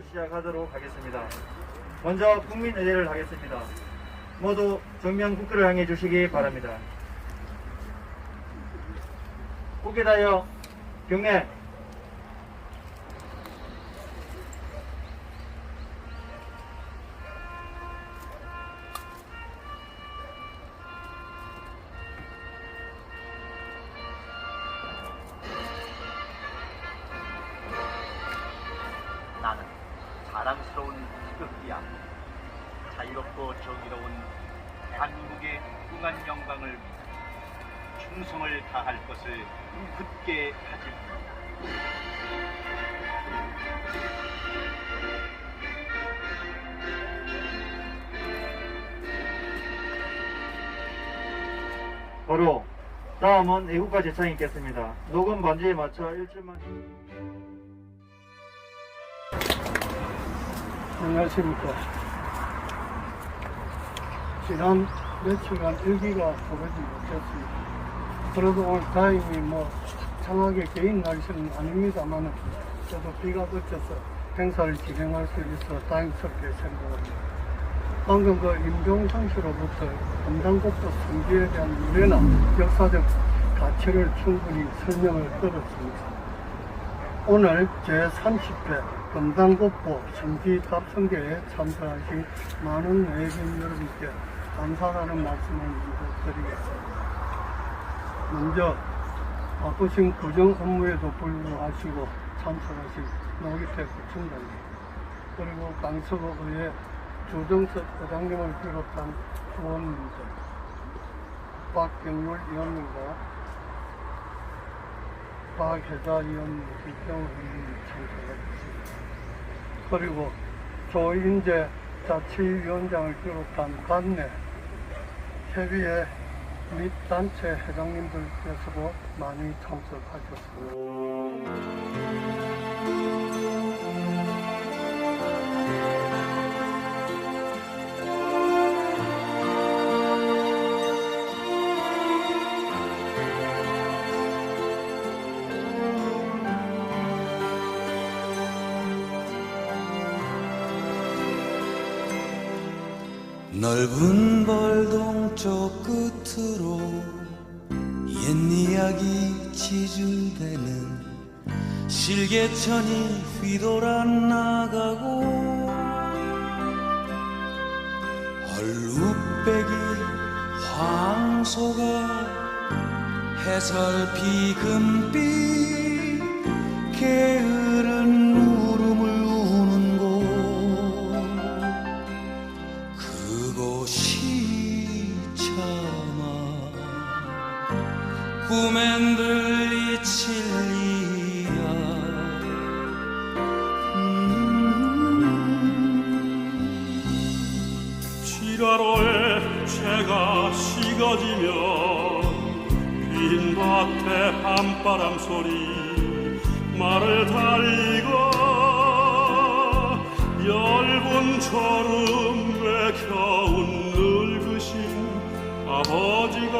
행사를 시작하도록 하겠습니다. 먼저 국민의례를 하겠습니다. 모두 정면 국교를 향해 주시기 바랍니다. 국회다요 경례 태극기야. 자유롭고 정의로운 대한민국의 무궁한 영광을 위해 충성을 다할 것을 굳게 다짐합니다. 바로 다음은 애국가 제창이 있겠습니다. 녹음 반주에 맞춰 1줄만 안녕하십니까. 지난 며칠간 일기가 보내지 못했습니다. 그래도 오늘 다행히 뭐 창하게 개인 날씨는 아닙니다만 저도 비가 그쳐서 행사를 진행할 수 있어 다행스럽게 생각합니다. 방금 그 임종상 씨로부터 금당국도 성지에 대한 유래나 역사적 가치를 충분히 설명을 들었습니다. 오늘 제30회 금당국보 성지 답성대에 참석하신 많은 외빈 여러분께 감사하다는 말씀을 먼저 드리겠습니다. 먼저 바쁘신 구정 업무에도 불구하시고 참석하신 노기태 구청장님 그리고 강서구 의회 주정석 의장님을 비롯한 후원님들 박경률 의원님과 의원님, 김경호 의원님 참석하셨습니다. 그리고 조인재 자치위원장을 비롯한 관내 협의회 및 단체 회장님들께서도 많이 참석하셨습니다. 넓은 벌동 쪽 끝으로 옛 이야기 지줄대는 실개천이 휘돌아 나가고 얼룩배기 황소가 해설피 금빛 게으른 꿈엔 들리칠 리야. 지라로에 채가 식어지면 빈 밭에 밤바람 소리 말을 달리고 열분처럼 외겨운 늙으신 아버지가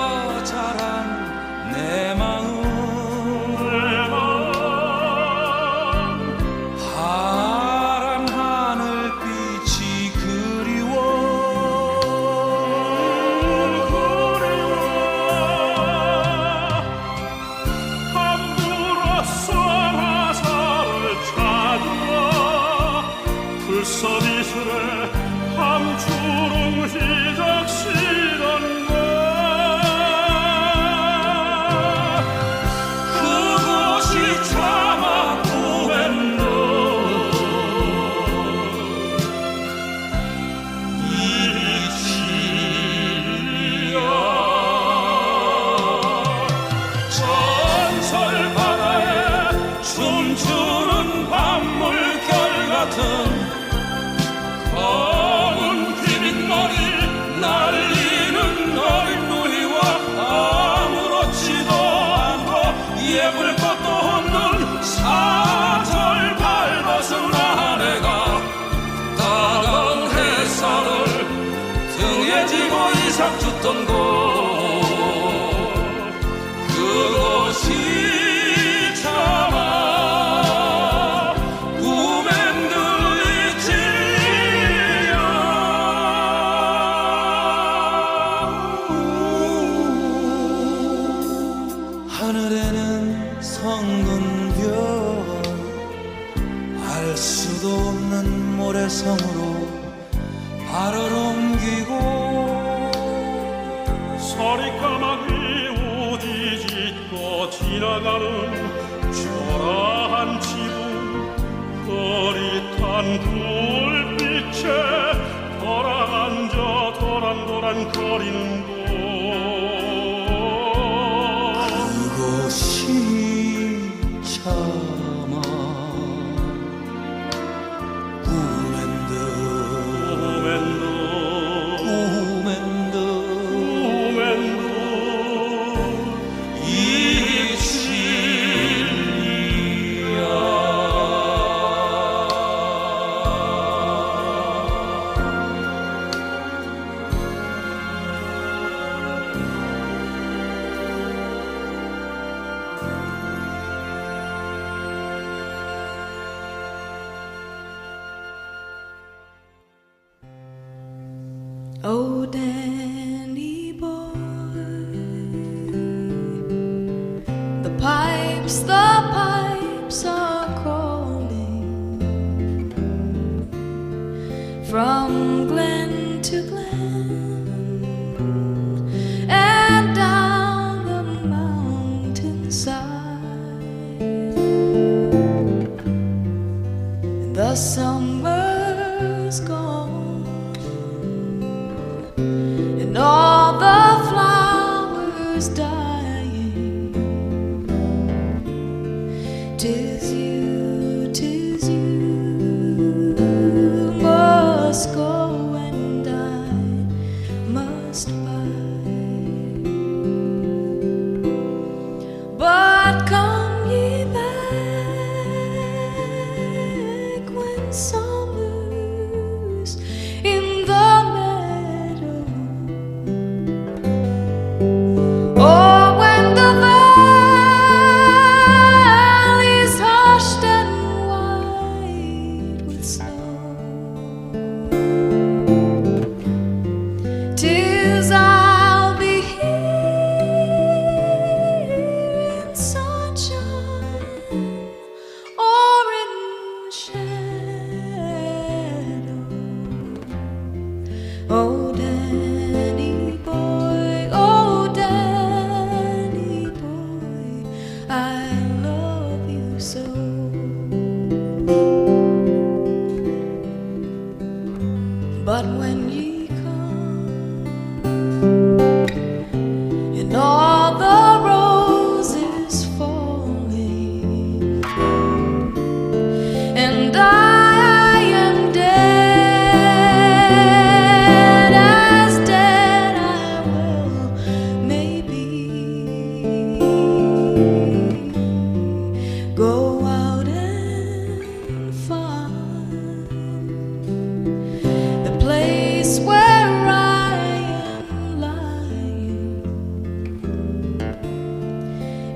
수도 없는 모래성으로 발을 옮기고 서리까마귀 오지 짓고 지나가는 초라한 지붕 거릿한 불빛에 돌아앉아 도란도란 거리는 곳. 그곳이 참 Oh, Danny boy, the pipes, So I.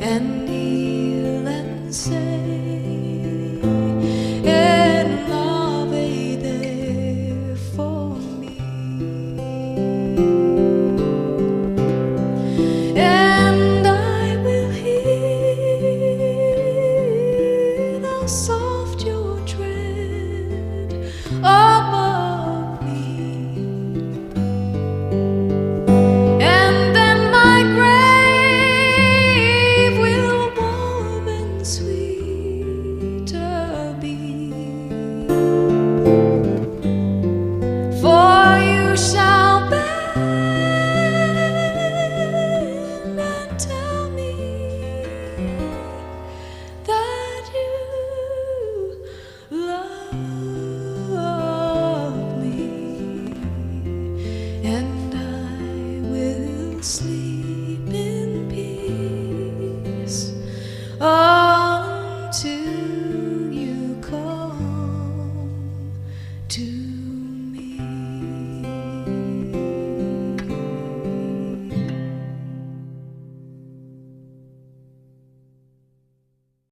and kneel and say, En lave there for me. And I will hear the song.